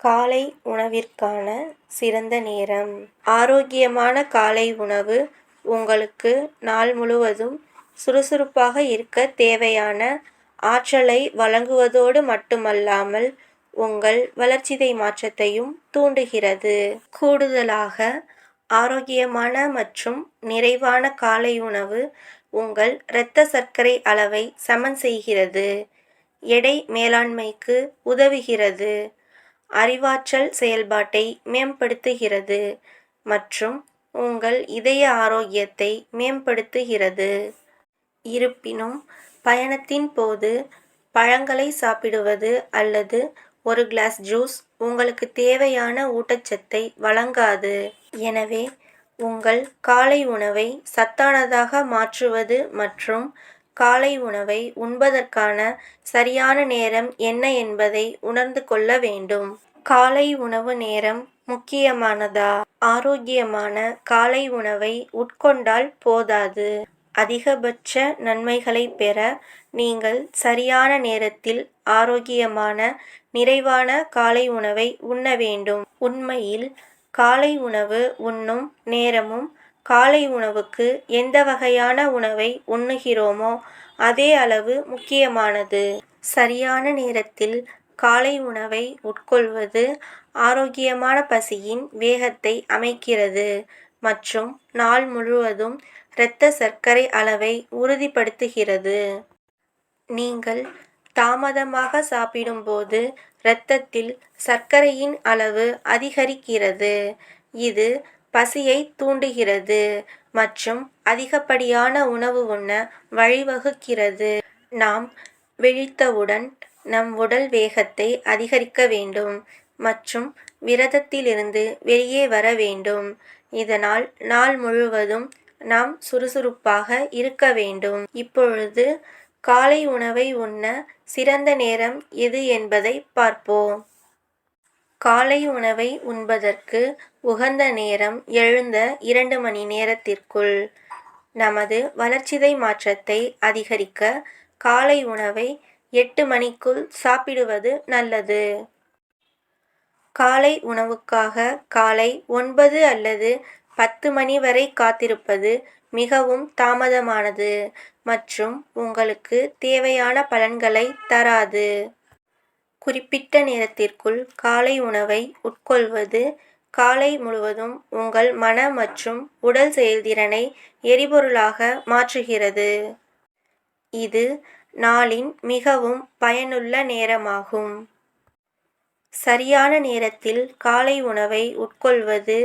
காலை உணவிற்கான சிறந்த நேரம். ஆரோக்கியமான காலை உணவு உங்களுக்கு நாள் முழுவதும் சுறுசுறுப்பாக இருக்க தேவையான ஆற்றலை வழங்குவதோடு மட்டுமல்லாமல் உங்கள் வளர்ச்சிதை மாற்றத்தையும் தூண்டுகிறது. கூடுதலாக ஆரோக்கியமான மற்றும் நிறைவான காலை உணவு உங்கள் இரத்த சர்க்கரை அளவை சமன் செய்கிறது. எடை மேலாண்மைக்கு உதவுகிறது. அறிவாற்றல் செயல்பாட்டை மேம்படுத்துகிறது மற்றும் உங்கள் இதய ஆரோக்கியத்தை மேம்படுத்துகிறது. இருப்பினும் பயணத்தின் போது பழங்களை சாப்பிடுவது அல்லது ஒரு கிளாஸ் ஜூஸ் உங்களுக்கு தேவையான ஊட்டச்சத்தை வழங்காது. எனவே உங்கள் காலை உணவை சத்தானதாக மாற்றுவது மற்றும் காலை உணவை உண்பதற்கான சரியான நேரம் என்ன என்பதை உணர்ந்து கொள்ள வேண்டும். காலை உணவு நேரம் முக்கியமானதா? ஆரோக்கியமான காலை உணவை உட்கொண்டால் போதாது. அதிகபட்ச நன்மைகளை பெற நீங்கள் சரியான நேரத்தில் ஆரோக்கியமான நிறைவான காலை உணவை உண்ண வேண்டும். உண்மையில் காலை உணவு உண்ணும் நேரமும் காலை உணவுக்கு எந்த வகையான உணவை உண்ணுகிறோமோ அதே அளவு முக்கியமானது. சரியான நேரத்தில் காலை உணவை உட்கொள்வது ஆரோக்கியமான பசியின் வேகத்தை அமைக்கிறது மற்றும் நாள் முழுவதும் இரத்த சர்க்கரை அளவை உறுதிப்படுத்துகிறது. நீங்கள் தாமதமாக சாப்பிடும்போது இரத்தத்தில் சர்க்கரையின் அளவு அதிகரிக்கிறது. இது பசியை தூண்டுகிறது மற்றும் அதிகப்படியான உணவு உண்ண வழிவகுக்கிறது. நாம் விழித்தவுடன் நம் உடல் வேகத்தை அதிகரிக்க வேண்டும் மற்றும் விரதத்திலிருந்து வெளியே வர வேண்டும். இதனால் நாள் முழுவதும் நாம் சுறுசுறுப்பாக இருக்க வேண்டும். இப்பொழுது காலை உணவை உண்ண சிறந்த நேரம் எது என்பதை பார்ப்போம். காலை உணவை உண்பதற்கு உகந்த நேரம் எழுந்த இரண்டு மணி நேரத்திற்குள். நமது வளர்ச்சிதை மாற்றத்தை அதிகரிக்க காலை உணவை எட்டு மணிக்குள் சாப்பிடுவது நல்லது. காலை உணவுக்காக காலை ஒன்பது அல்லது பத்து மணி வரை காத்திருப்பது மிகவும் தாமதமானது மற்றும் உங்களுக்கு தேவையான பலன்களை தராது. குறிப்பிட்ட நேரத்திற்குள் காலை உணவை உட்கொள்வது காலை முழுவதும் உங்கள் மன மற்றும் உடல் செயல்திறனை எரிபொருளாக மாற்றுகிறது. இது நாளின் மிகவும் பயனுள்ள நேரமாகும். சரியான நேரத்தில் காலை உணவை உட்கொள்வது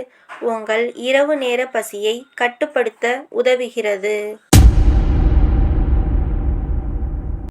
உங்கள் இரவு நேர பசியை கட்டுப்படுத்த உதவுகிறது.